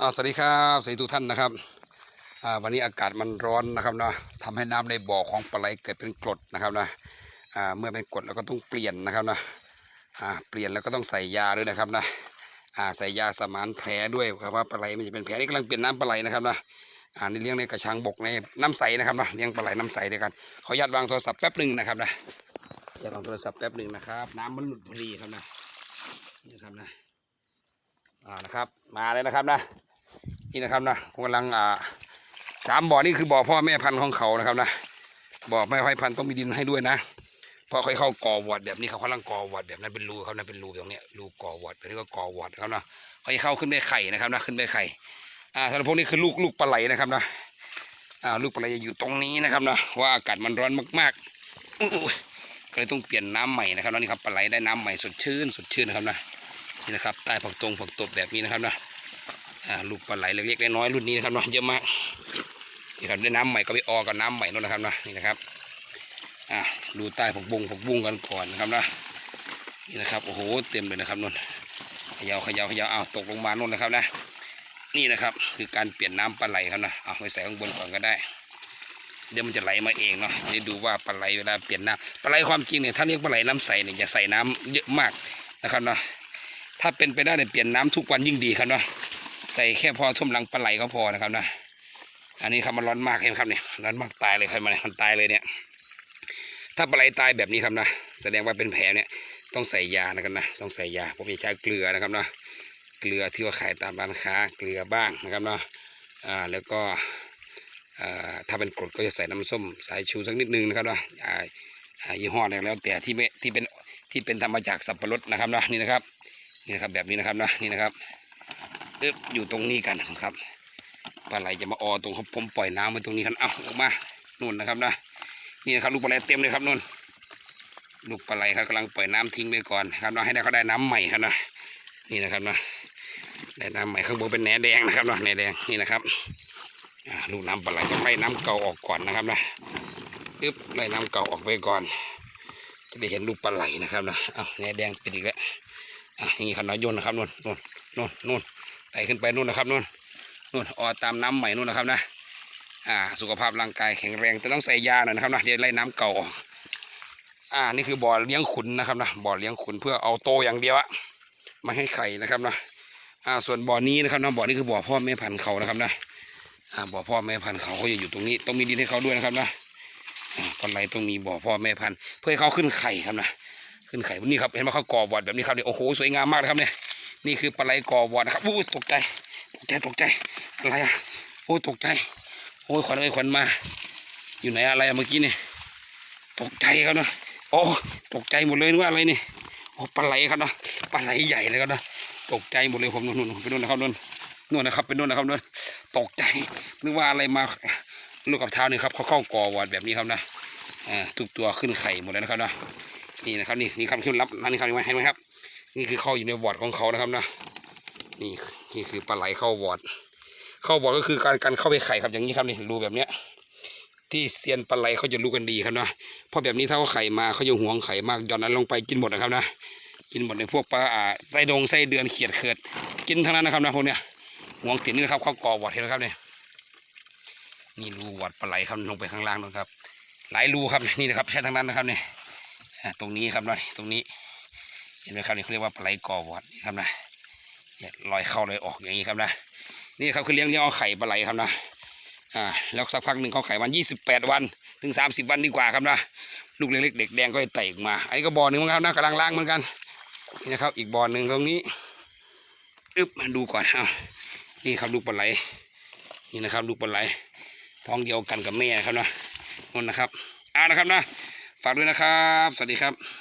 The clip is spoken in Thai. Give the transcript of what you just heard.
อ่าสวัสดีครับสวัสดีทุกท่านนะครับอ่าวันนี้อากาศมันร้อนนะครับนะทำให้น้ำในบ่อของปลาไหลเกิดเป็นกรดนะครับนะอ่าเมื่อเป็นกรดเราก็ต้องเปลี่ยนนะครับนะอ่าเปลี่ยนแล้วก็ต้องใส่ยาด้วยนะครับนะอ่าใส่ยาสมานแผลด้วยครับว่าปลาไหลมันจะเป็นแผลนี่กำลังเปลี่ยนน้ำปลาไหลนะครับนะอ่านี่เลี้ยงในกระชังบกในน้ำใสนะครับนะเลี้ยงปลาไหลน้ำใสด้วยกันขออนุญาตวางโทรศัพท์แป๊บหนึ่งนะครับนะออนุญาวางโทรศัพท์แป๊บหนึ่งนะครับ น้ำมันหลุดพอดีครับนะนี่ครับนะอ่านะครับ มาเลยนะครับนะ นี่นะครับนะผมกำลังอ่าสามบ่อนี่คือบ่อพ่อแม่พันธุ์ของเขานะครับนะบ่อแม่พันธุ์ต้องมีดินให้ด้วยนะพราะเขาเข้าก่อวอดแบบนี้เขากำลังก่อวอดแบบนั้นเป็นรูเขานะเป็นรูตรงนี้รูก่อวอดแบบนี้ก็ก่อวอดครับนะเขาจะเข้าขึ้นได้ไข่นะครับนะขึ้นได้ไข่อ่าสำหรับพวกนี้คือลูกลูกปลาไหลนะครับนะอ่าลูกปลาไหลจะอยู่ตรงนี้นะครับนะว่าอากาศมันร้อนมากๆก็เลยต้องเปลี่ยนน้ำใหม่นะครับแล้วนี่ครับปลาไหลได้น้ำใหม่สดชื่นสดชื่นนะครับนะนี่นะครับใต้ผักตรงผักตบแบบนี้นะครับนะ ลูกปลาไหลเล็กๆน้อยๆรุ่นนี้นะครับเนาะเยอะมากนี่ครับได้น้ำใหม่ก็ไปออกับน้ำใหม่นู่นนะครับนะนี่นะครับอ่าดูใต้ผักบุ้งผักบุ้งกันก่อนนะครับนะนี่นะครับโอ้โหเต็มเลยนะครับนู่นเขยาเขยาเขยาเอาตกลงมานู่นนะครับนะ นี่นะครับคือการเปลี่ยนน้ำปลาไหลครับนะเอาไปใส่ข้างบนก่อนก็ได้ เดี๋ยวมันจะไหลมาเองเนาะนี่ดูว่าปลาไหลเวลาเปลี่ยนน้ำปลาไหลความจริงเนี่ยถ้าเรียกปลาไหลน้ำใสเนี่ยจะใส่น้ำเยอะมากนะครับเนาะถ้าเป็นไปได้เนี่ยเปลี่ยนน้ำทุกวันยิ่งดีครับเนาะ ใส่แค่พอท่วมหลังปลาไหลก็พอนะครับนะอันนี้ครับมันร้อนมากเห็นไหมครับเนี่ยร้อนมากตายเลยครับมันมันตายเลยเนี่ย ถ้าปลาไหลตายแบบนี้ครับนะแสดงว่าเป็นแผลเนี่ยต้องใส่ยานะครับนะต้องใส่ยาผมจะใช้เกลือนะครับนะเกลือที่ว่าขายตามร้านค้าเกลือบ้างนะครับเนาะอ่าแล้วก็อ่าถ้าเป็นกรดก็จะใส่น้ำส้มสายชูสักนิดนึงนะครับเนาะอายี่ห้อเนี่ยแล้วแต่ที่ไม่ที่เป็นที่เป็นทำมาจากสับปะรดนะครับเนาะนี่นะครับนี่นะครับแบบนี้นะครับนะนี่นะครับ อึบอยู่ตรงนี้กันนะครับปลาไหลจะมาออตรงเขาผมปล่อยน้ำไว้ตรงนี้กันเอาออกมานู่นนะครับนะนี่นะครับลูกปลาไหลเต็มเลยครับนู่นลูกปลาไหลครับกำลังปล่อยน้ำทิ้งไปก่อนครับเนาะให้ได้เขาได้น้ำใหม่ครับนะนี่นะครับนะได้น้ำใหม่ข้างบนเป็นแหนแดงนะครับเนาะแหนแดงนี่นะครับลูกน้ำปลาไหลต้องไล่น้ำเก่าออกก่อนนะครับนะอึบไล่น้ำเก่าออกไปก่อน จะได้เห็นลูกปลาไหลนะครับนะเอาแหนแดงปิดอีกแล้วอะนี้ครับน้อยโยนนะครับนู่นนู่นนู่นนู่น ไต่ขึ้นไปนู่นนะครับนู่นนู่นออตามน้ำใหม่นู่นนะครับนะอ่าสุขภาพร่างกายแข็งแรงแต่ต้องใส่ยาหน่อยนะครับนะเดี๋ยวไล่น้ำเก่าออกอ่านี่คือบ่อเลี้ยงขุนนะครับนะบ่อเลี้ยงขุนเพื่อเอาโตอย่างเดียวอะไม่ให้ไข่นะครับนะอ่าส่วนบ่อนี้นะครับนะบ่อนี้คือบ่อพ่อแม่พันธุ์เขานะครับนะอ่าบ่อพ่อแม่พันธุ์เขาเขาจะอยู่ตรงนี้ต้องมีดินให้เขาด้วยนะครับนะอ่าปลาไหลต้องมีบ่อพ่อแม่พันธุ์เพื่อให้เขาขึ้นไข่ครับนะขึ้นไข่นี่ครับเห็นไหมเขาก่อวอดแบบนี้ครับเนี่ยโอ้โหสวยงามมากนะครับเนี่ย นี่คือปลาไหลกอวอดนะครับอู้ตกใจตกใจตกใจอะไรอะโอ้ตกใจโอ้ยขวัญเอ้ยขวัญมา อยู่ไหนอะไรเมื่อกี้นี่ตกใจครับเนาะโอ้ตกใจหมดเลยนึกว่าอะไรนี่โอ้ปลาไหลครับเนาะปลาไหลใหญ่เลยครับเนาะตกใจหมดเลยผมนู่นนู่นไปนู่นนะครับนู่นนู่นนะครับไปนู่นนะครับนู่นตกใจนึกว่าอะไรมาลูกกับเท้านี่ครับเขาเข้ากอวอดแบบนี้ครับนะอ่าทุกตัวขึ้นไข่หมดเลยนะครับเนาะนี่นะครับนี่นี่คำขึ้นรับนั่นนี่ครับเห็นไหมครับ นี่คือเข้าอยู่ในวอร์ดของเขานะครับนะนี่นี่คือปลาไหลเข้าวอร์ดเข้าวอร์ดก็คือการการเข้าไปไข่ครับอย่างนี้ครับนี่รูแบบเนี้ย ที่เซียนปลาไหลเขาจะรู้กันดีครับนะเพราะแบบนี้ถ้าเขาไข่มาเขาจะหวงไข่มากย่อนนั้นลงไปกินหมดนะครับนะกินหมดในพวกปลาอ่าไส้ดงไส้เดือนเขียดเขิด กินทั้งนั้นนะครับนะพวกเนี้ยหวงติดนี่นะครับเขาก่อวอร์ดเห็นไหมครับเนี่ยนี่รูวอดปลาไหลครับลงไปข้างล่างนะครับ หลายรูครับนี่นะครับแค่ทั้งนั้นนะครับเนี่ยตรงนี้ครับนะตรงนี้ เห็นไหมครับนี่เขาเรียกว่าปลาไหลกอวอดนี่ครับนะเนี่ยลอยเข้าลอยออกอย่างนี้ครับนะนี่ครับคือเลี้ยงเนี่ยเอาไข่ปลาไหลครับนะอ่าแล้วสักพักหนึ่งเขาไข่วันยี่สิบแปดวันถึงสามสิบวันดีกว่าครับนะลูกเล็กๆเด็กแดงก็จะไต่ออกมาอันนี้ก็บ่อหนึ่งเหมือนกันนะกำลังล้างเหมือนกันนี่นะครับ อีกบ่อหนึ่งตรงนี้อึ๊บมาดูก่อนเอานี่ครับลูกปลาไหลนี่นะครับลูกปลาไหลท้องเดียวกันกับแม่ครับนะนั่นนะครับอ่านะครับนะฝากด้วยนะครับ สวัสดีครับ